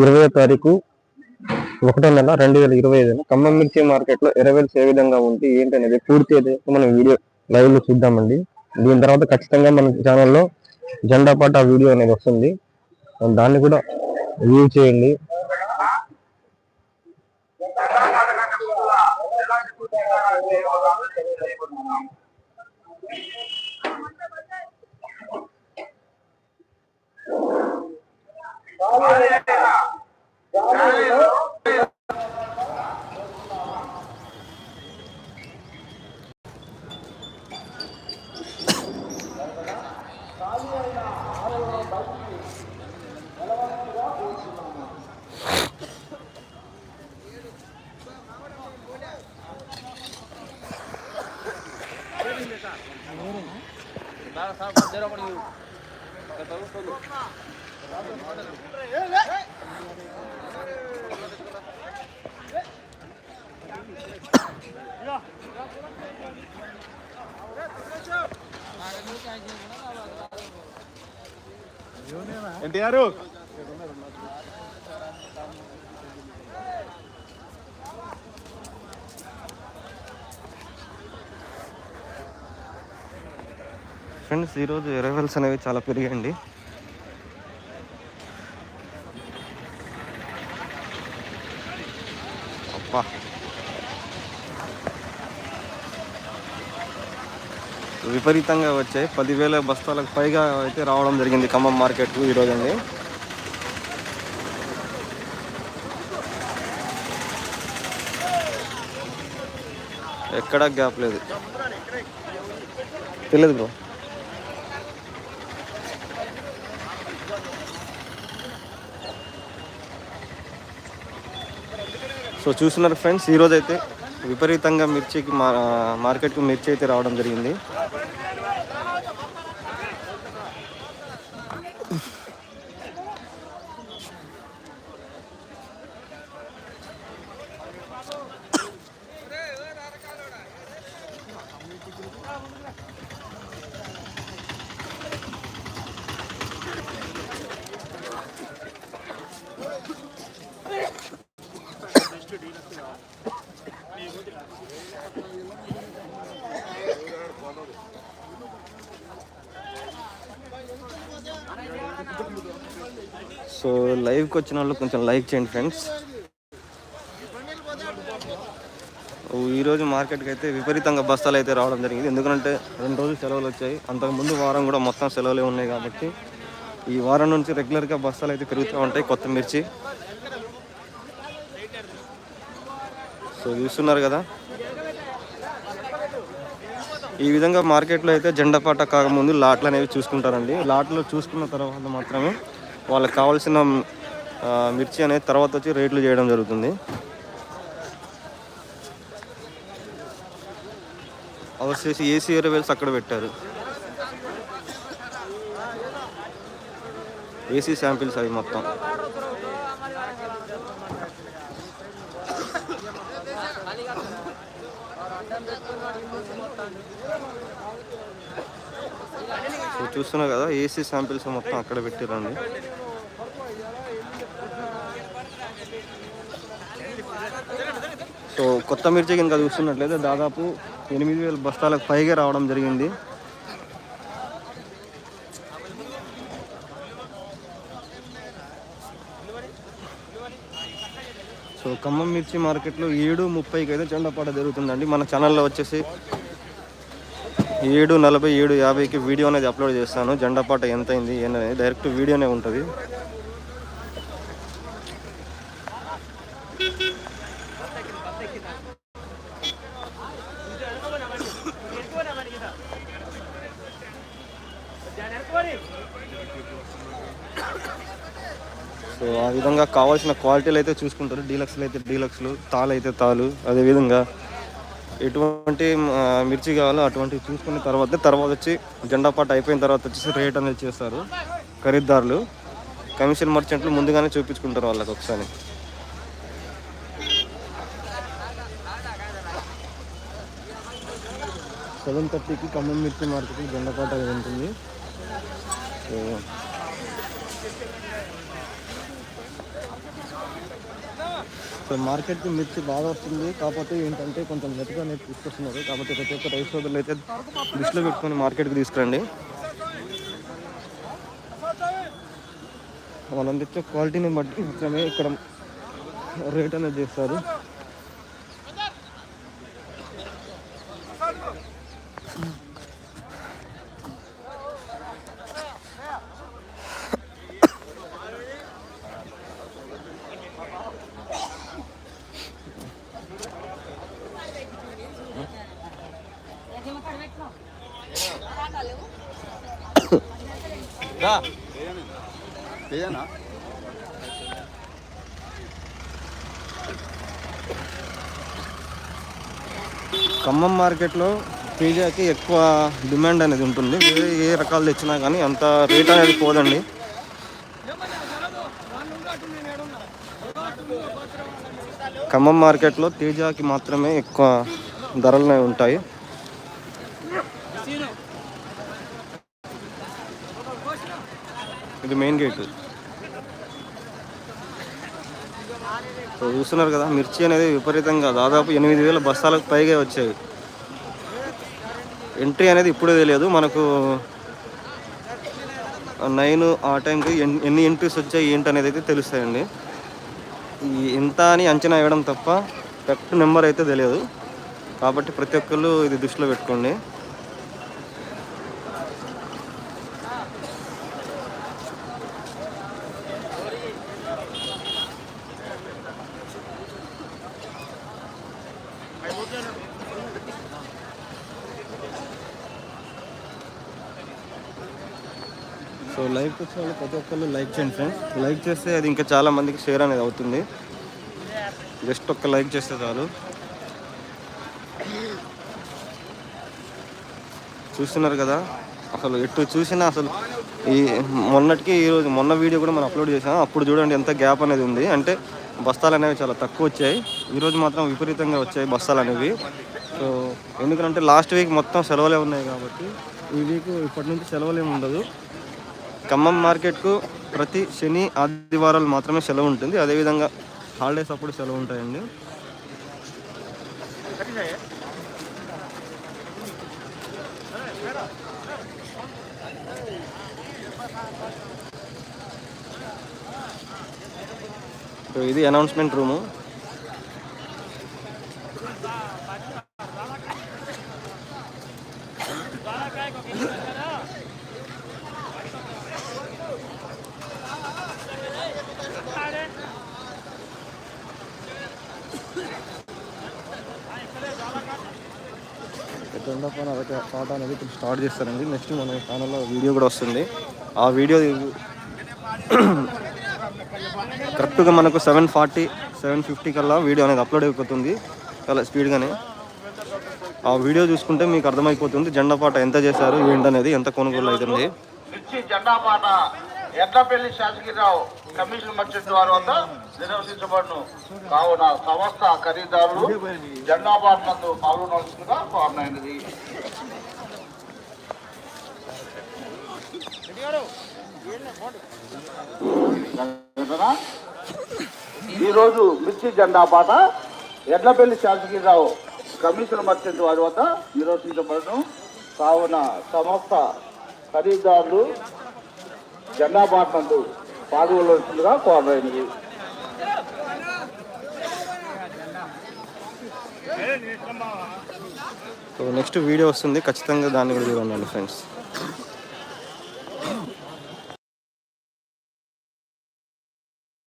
ఇరవై తారీఖు ఒకటో నెల రెండు వేల ఇరవై ఐదున ఖమ్మం మిర్చి మార్కెట్లో ఎరవేల్స్ ఏ విధంగా ఉంది ఏంటి అనేది పూర్తి అయితే మనం వీడియో లైవ్లో చూద్దామండి. దీని తర్వాత ఖచ్చితంగా మన ఛానల్లో జెండా పాట వీడియో అనేది వస్తుంది. దాన్ని కూడా వ్యూ చేయండి. జరపడి ప్రభుత్వం ఎన్టీఆర్. ఫ్రెండ్స్ ఈరోజు ఎరవేల్స్ అనేవి చాలా పెరిగాయండి. అబ్బా. విపరీతంగా వచ్చాయి. పదివేల బస్తాలకు పైగా అయితే రావడం జరిగింది ఖమ్మం మార్కెట్ ఈరోజు అండి. ఎక్కడా గ్యాప్ లేదు. తెలియదు బ్రో. సో చూస్తున్నారు ఫ్రెండ్స్ ఈరోజు అయితే విపరీతంగా మిర్చికి మా మార్కెట్కి మిర్చి అయితే రావడం జరిగింది. సో లైవ్కి వచ్చిన వాళ్ళు కొంచెం లైక్ చేయండి ఫ్రెండ్స్. ఈరోజు మార్కెట్కి అయితే విపరీతంగా బస్తాలు అయితే రావడం జరిగింది. ఎందుకంటే రెండు రోజులు సెలవులు వచ్చాయి. అంతకు ముందు వారం కూడా మొత్తం సెలవులే ఉన్నాయి కాబట్టి ఈ వారం నుంచి రెగ్యులర్గా బస్తాలు అయితే పెరుగుతూ ఉంటాయి కొత్త మిర్చి. సో చూస్తున్నారు కదా. ఈ విధంగా మార్కెట్లో అయితే జెండా పాట కాకముందు లాట్లు అనేవి చూసుకుంటారండి. లాట్లు చూసుకున్న తర్వాత మాత్రమే వాళ్ళకి కావాల్సిన మిర్చి అనేది తర్వాత వచ్చి రేట్లు చేయడం జరుగుతుంది. వచ్చేసి ఏసీ ఎరవేల్స్ అక్కడ పెట్టారు. ఏసీ శాంపిల్స్ అవి మొత్తం. సో చూస్తున్నా కదా ఏసీ శాంపిల్స్ మొత్తం అక్కడ పెట్టారండి. సో కొత్త మిర్చి కనుక చూస్తున్నట్లయితే దాదాపు ఎనిమిది వేల బస్తాలకు పైగా రావడం జరిగింది. సో ఖమ్మం మిర్చి మార్కెట్లో ఏడు ముప్పైకి అయితే చెండపాట జరుగుతుందండి. మన ఛానల్లో వచ్చేసి ఏడు నలభై ఏడు యాభైకి వీడియో అనేది అప్లోడ్ చేస్తాను. జెండా పాట ఎంత అయింది ఏంటనేది డైరెక్ట్ వీడియోనే ఉంటుంది. సో ఆ విధంగా కావాల్సిన క్వాలిటీలు అయితే చూసుకుంటారు. డీలక్స్లు అయితే డీలక్స్లు తాలు అయితే తాలు. అదేవిధంగా ఎటువంటి మిర్చి కావాలో అటువంటివి చూసుకున్న తర్వాత తర్వాత వచ్చి జెండా పాట అయిపోయిన తర్వాత వచ్చేసి రేట్ అనేది చేస్తారు ఖరీదారులు కమిషన్ మర్చెంట్లు ముందుగానే చూపించుకుంటారు వాళ్ళకి ఒకసారి. సెవెన్ థర్టీకి ఖమ్మం మిర్చి మార్కెట్కి జెండపాట అనేది ఉంటుంది. సో ఇక్కడ మార్కెట్కి మిర్చి బాగా వస్తుంది. కాకపోతే ఏంటంటే కొంచెం మెతుగా అనేది తీసుకొస్తున్నారు. కాబట్టి ప్రతి ఒక్క రైస్ సోదరులు అయితే దృష్టిలో పెట్టుకొని మార్కెట్కి తీసుకురండి. మనం క్వాలిటీని బట్టి మాత్రమే ఇక్కడ రేట్ అనేది చేస్తారు. ఖమ్మం మార్కెట్లో పిజ్జాకి ఎక్కువ డిమాండ్ అనేది ఉంటుంది. వేరే ఏ రకాలు తెచ్చినా కానీ అంత రేట్ అనేది పోదండి. ఖమ్మం మార్కెట్లో తేజాకి మాత్రమే ఎక్కువ ధరలు ఉంటాయి. ఇది మెయిన్ గేట్ సో చూస్తున్నారు కదా మిర్చి అనేది విపరీతంగా దాదాపు ఎనిమిది వేల బస్తాలకు పైగా వచ్చాయి ఎంట్రీ అనేది ఇప్పుడే తెలియదు. మనకు నైన్ ఆ టైంకి ఎన్ని ఎంట్రీస్ వచ్చాయి ఏంటి అనేది అయితే తెలుస్తాయండి. ఇంత ఎంత అని అంచనా వేయడం తప్ప కరెక్ట్ నెంబర్ అయితే తెలియదు. కాబట్టి ప్రతి ఒక్కళ్ళు ఇది దృష్టిలో పెట్టుకోండి. సో లైక్ వచ్చిన వాళ్ళు ప్రతి ఒక్కళ్ళు లైక్ చేయండి ఫ్రెండ్స్ లైక్ చేస్తే అది ఇంకా చాలా మందికి షేర్ అనేది అవుతుంది. జస్ట్ ఒక్క లైక్ చేస్తే చాలు. చూస్తున్నారు కదా? అసలు ఎటు చూసినా అసలు ఈ మొన్నటికి ఈరోజు మొన్న వీడియో కూడా మనం అప్లోడ్ చేసాం అప్పుడు చూడండి ఎంత గ్యాప్ అనేది ఉంది. అంటే బస్తాలు అనేవి చాలా తక్కువ వచ్చాయి. ఈరోజు మాత్రం విపరీతంగా వచ్చాయి బస్తాలు అనేవి. సో ఎందుకంటే లాస్ట్ వీక్ మొత్తం సెలవులే ఉన్నాయి కాబట్టి ఈ వీక్ ఇప్పటి నుంచి సెలవులు ఏమి ఉండదు. ఖమ్మం మార్కెట్కు ప్రతి శని ఆదివారాలు మాత్రమే సెలవు ఉంటుంది. అదేవిధంగా హాలిడేస్ అప్పుడు సెలవు ఉంటాయండి. ఇది అనౌన్స్మెంట్ రూము. ఎట్లా పైన అదొక పాట అనేది ఇప్పుడు స్టార్ట్ చేస్తారండి నెక్స్ట్ మన ఛానల్లో వీడియో కూడా వస్తుంది. ఆ వీడియో కరెక్ట్గా మనకు సెవెన్ ఫార్టీ సెవెన్ ఫిఫ్టీ కల్లా వీడియో అనేది అప్లోడ్ అయిపోతుంది. చాలా స్పీడ్గానే ఆ వీడియో చూసుకుంటే మీకు అర్థమైపోతుంది జెండా పాట ఎంత చేశారు ఏంటనేది ఎంత కొనుగోలు అవుతుంది. జెండా పాట. ఎడ్లపల్లి శాసగిరిరావు కమిషన్ మర్చెంట్ వారి వద్ద నిర్వహించబడును. కావున సంస్థ ఖరీదారులు జెండా పాట నందు పాల్గొనవలసిందిగా కోరనైనది. ఈరోజు మిర్చి జెండా పాట ఎడ్లపల్లి శాసగిరిరావు కమిషన్ మర్చెంట్ వారి వద్ద నిర్వహించబడును. కావున సంస్థ ఖరీదారులు జెండా పాటనందు పాల్గొనవలసిందిగా కోరమైనది నెక్స్ట్ వీడియో వస్తుంది. ఖచ్చితంగా దాన్ని కూడా చూడండి ఫ్రెండ్స్.